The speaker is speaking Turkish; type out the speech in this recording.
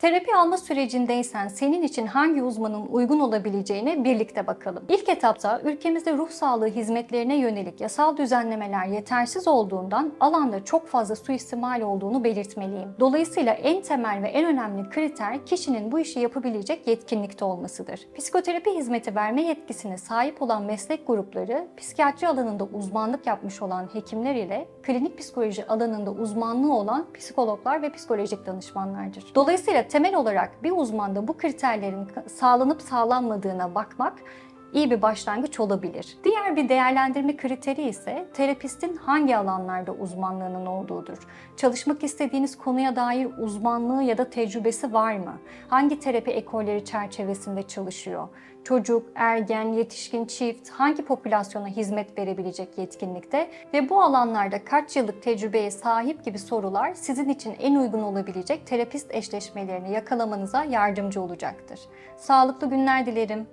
Terapi alma sürecindeysen senin için hangi uzmanın uygun olabileceğine birlikte bakalım. İlk etapta ülkemizde ruh sağlığı hizmetlerine yönelik yasal düzenlemeler yetersiz olduğundan alanda çok fazla suistimal olduğunu belirtmeliyim. Dolayısıyla en temel ve en önemli kriter kişinin bu işi yapabilecek yetkinlikte olmasıdır. Psikoterapi hizmeti verme yetkisine sahip olan meslek grupları, psikiyatri alanında uzmanlık yapmış olan hekimler ile klinik psikoloji alanında uzmanlığı olan psikologlar ve psikolojik danışmanlardır. Dolayısıyla temel olarak bir uzmanda bu kriterlerin sağlanıp sağlanmadığına bakmak iyi bir başlangıç olabilir. Diğer bir değerlendirme kriteri ise terapistin hangi alanlarda uzmanlığının olduğudur. Çalışmak istediğiniz konuya dair uzmanlığı ya da tecrübesi var mı? Hangi terapi ekolleri çerçevesinde çalışıyor? Çocuk, ergen, yetişkin, çift hangi popülasyona hizmet verebilecek yetkinlikte ve bu alanlarda kaç yıllık tecrübeye sahip gibi sorular sizin için en uygun olabilecek terapist eşleşmelerini yakalamanıza yardımcı olacaktır. Sağlıklı günler dilerim.